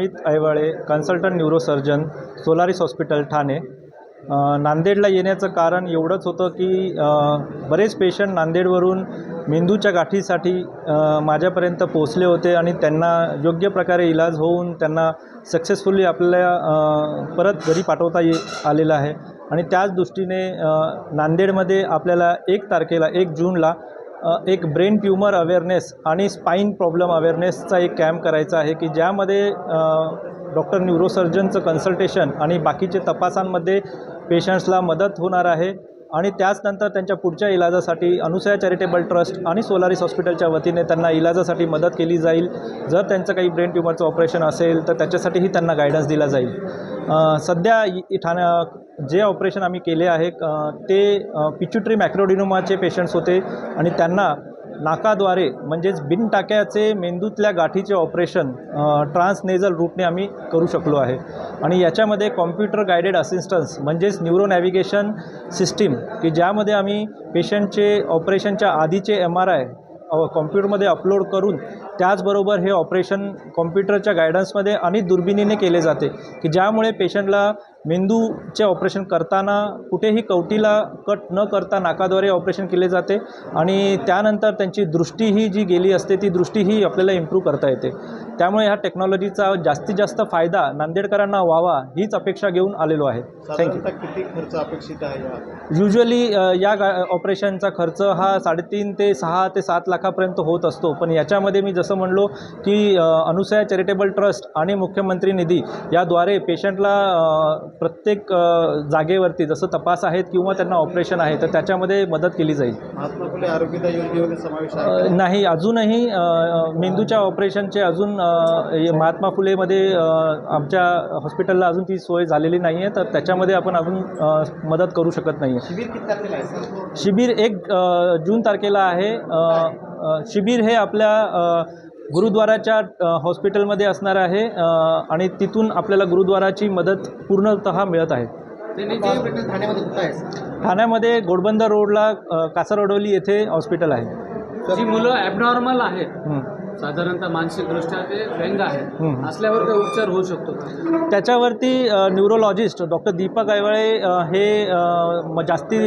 Amit Aiwale consultant neurosurgeon Solaris hospital Thane. नांदेडला येण्याचं कारण एवढंच होतं की बरेच पेशंट नांदेडवरून मेंदूच्या गाठीसाठी माझ्यापर्यंत पोहोचले होते आणि त्यांना योग्य प्रकारे इलाज होऊन त्यांना सक्सेसफुली आपल्या परत घरी पाठवता ये आलेलं आहे. आणि त्याच दृष्टीने नांदेडमध्ये आपल्याला एक तारखेला एक जूनला एक ब्रेन ट्युमर अवेअरनेस आणि स्पाईन प्रॉब्लेम अवेअरनेसचा एक कॅम्प करायचा आहे की ज्यामध्ये डॉक्टर न्यूरोसर्जनचं कन्सल्टेशन आणि बाकीचे तपासांमध्ये पेशंट्सला मदत होणार आहे. आणि त्याचनंतर त्यांच्या पुढच्या इलाजासाठी अनुसया चॅरिटेबल ट्रस्ट आणि सोलारिस हॉस्पिटलच्या वतीने त्यांना इलाजासाठी मदत केली जाईल. जर त्यांचं काही ब्रेन ट्युमरचं ऑपरेशन असेल तर त्याच्यासाठीही त्यांना गायडन्स दिला जाईल. सध्या इ- ठाण्या जे ऑपरेशन आम्ही केले आहे ते पिच्युट्री मॅक्रोडिनोमाचे पेशंट्स होते आणि त्यांना नाकाद्वारे म्हणजेच बिनटाक्याचे मेंदूतल्या गाठीचे ऑपरेशन ट्रान्सनेझल रूटने आम्ही करू शकलो आहे. आणि याच्यामध्ये कॉम्प्युटर गायडेड असिस्टन्स म्हणजेच न्यूरो नॅव्हिगेशन सिस्टीम की ज्यामध्ये आम्ही पेशंटचे ऑपरेशनच्या आधीचे एम आर आय कॉम्प्युटरमध्ये अपलोड करून त्याचबरोबर हे ऑपरेशन कॉम्प्युटरच्या गायडन्समध्ये आणि दुर्बिणीने केले जाते की ज्यामुळे पेशंटला मेंदूचे ऑपरेशन करताना कुठेही कवटीला कट न करता नाकाद्वारे ऑपरेशन केले जाते आणि त्यानंतर त्यांची दृष्टी ही जी गेली असते ती दृष्टीही आपल्याला इम्प्रूव्ह करता येते. त्यामुळे ह्या टेक्नॉलॉजीचा जास्तीत जास्त फायदा नांदेडकरांना व्हावा हीच अपेक्षा घेऊन आलेलो आहे. थँक्यू किती खर्च अपेक्षित आहे या? युजली या गा ऑपरेशनचा खर्च हा साडेतीन ते सहा ते सात लाखापर्यंत होत असतो. पण याच्यामध्ये मी जसं म्हणलो की अनुसया चॅरिटेबल ट्रस्ट आणि मुख्यमंत्री निधी याद्वारे पेशंटला प्रत्येक जागेवरती जसं तपास आहेत किंवा त्यांना ऑपरेशन आहे तर त्याच्यामध्ये मदत केली जाईल. महात्मा फुले आरोग्यदा योजनेमध्ये समावेश? नाही अजूनही मेंदूच्या ऑपरेशनचे अजून महात्मा फुलेमध्ये आमच्या हॉस्पिटलला अजून ती सोय झालेली नाही आहे तर त्याच्यामध्ये आपण अजून मदत करू शकत नाही आहे शिबिर किती तारखेला आहे सर? शिबिर एक जून तारखेला आहे. शिबिर हे आपल्या गुरुद्वाराच्या हॉस्पिटलमध्ये असणार आहे आणि तिथून आपल्याला गुरुद्वाराची मदत पूर्णतः मिळत आहे. ठाण्यामध्ये गोडबंदर रोडला अ, कासारवडोली येथे हॉस्पिटल आहे. जी मुलं ॲबनॉर्मल आहेत हं. साधारणतः मानसिकदृष्ट्या ते व्यंग आहेत. हं. असल्यावर काही उपचार होऊ शकतो त्याच्यावरती न्यूरोलॉजिस्ट डॉक्टर दीपक ऐवळे हे जास्ती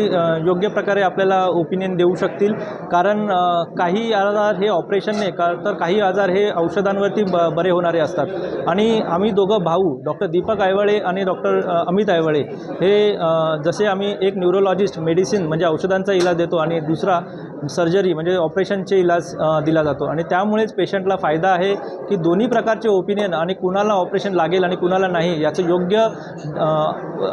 योग्य प्रकारे आपल्याला ओपिनियन देऊ शकतील. कारण काही आजार हे ऑपरेशनने का तर काही आजार हे औषधांवरती ब बरे होणारे असतात. आणि आम्ही दोघं भाऊ डॉक्टर दीपक ऐवळे आणि डॉक्टर अमित ऐवळे हे जसे आम्ही एक न्यूरोलॉजिस्ट मेडिसिन म्हणजे औषधांचा इलाज देतो आणि दुसरा सर्जरी म्हणजे ऑपरेशनचे इलाज दिला जातो. आणि त्यामुळेच पेशंटला फायदा आहे की दोन्ही प्रकारचे ओपिनियन आणि कुणाला ऑपरेशन लागेल आणि कुणाला नाही याचं योग्य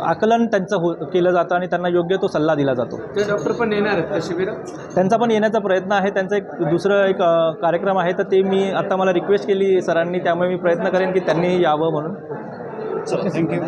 आकलन त्यांचं हो केलं जातं आणि त्यांना योग्य तो सल्ला दिला जातो. ते डॉक्टर पण येणार आहेत शिबिरात? त्यांचा पण येण्याचा प्रयत्न आहे. त्यांचा एक दुसरं एक कार्यक्रम आहे. तर ते मी आता मला रिक्वेस्ट केली सरांनी त्यामुळे मी प्रयत्न करेन की त्यांनी यावं म्हणून. चला थँक्यू